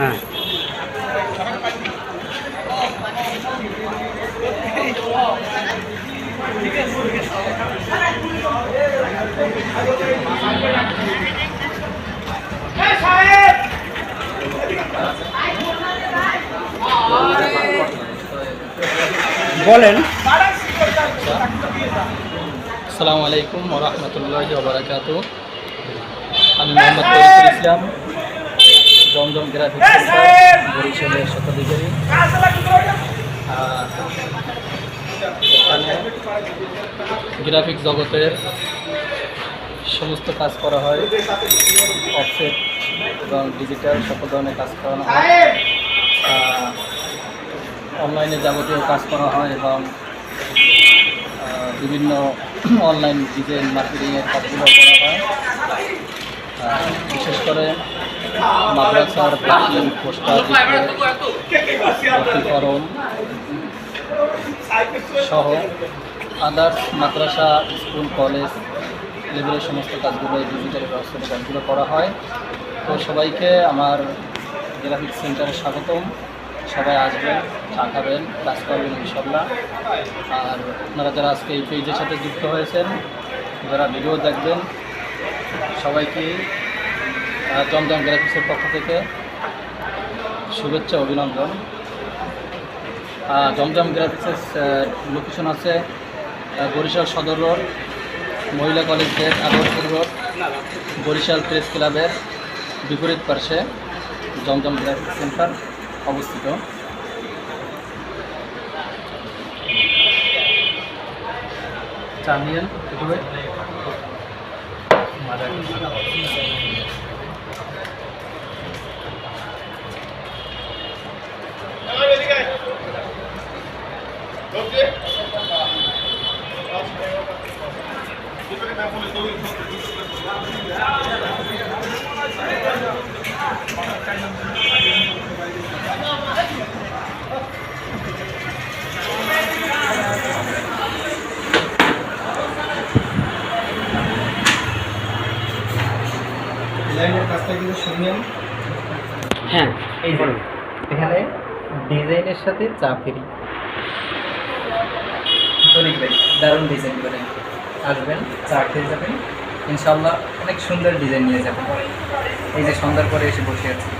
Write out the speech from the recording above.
হ্যাঁ। বলেন। আসসালামু আলাইকুম রহমতুল্লাহি ওবরাকাত আমি মোহাম্মদ ইসলাম। জমজম গ্রাফিক্স বরিশালের এখানে গ্রাফিক্স জগতের সমস্ত কাজ করা হয়। অফসেট এবং ডিজিটাল সকল ধরনের কাজ করানো হয়। অনলাইনে যাবতীয় কাজ করা হয় এবং বিভিন্ন অনলাইন ডিজাইন মার্কেটিংয়ের কাজগুলো করা হয়। বিশেষ করে মাদ্রাসার প্যাকিং পোস্টার ভর্তিকরণ সহ আদার্স মাদ্রাসা, স্কুল, কলেজ লেভেলের সমস্ত কাজগুলো এই ডিজিটাল ব্যবস্থার কাজগুলো করা হয়। তো সবাইকে আমার গ্রাফিক সেন্টারে স্বাগতম। সবাই আসবেন, চা খাবেন কাজ করবেন ইনশাল্লাহ আর আপনারা যারা আজকে এই পেজের সাথে যুক্ত হয়েছেন, যারা ভিডিও দেখবেন, সবাইকে জমজম গ্রাফিক্সের পক্ষ থেকে শুভেচ্ছা, অভিনন্দন। জমজম গ্রাফিক্সের লোকেশন আছে বরিশাল সদর রোড, মহিলা college gate Agarpur road, Barishal press ক্লাবের বিপরীত পার্শ্বে জমজম গ্রাফিক্স সেন্টার অবস্থিত। চা হ্যাঁ এই যে। এখানে ডিজাইনের সাথে চা ফ্রি লিখবেন দারুণ ডিজাইন করে আসবেন, চা খেয়ে যাবেন। ইনশাল্লাহ অনেক সুন্দর ডিজাইন নিয়ে যাবেন। এই যে সন্ধ্যার পরে এসে বসে আছি।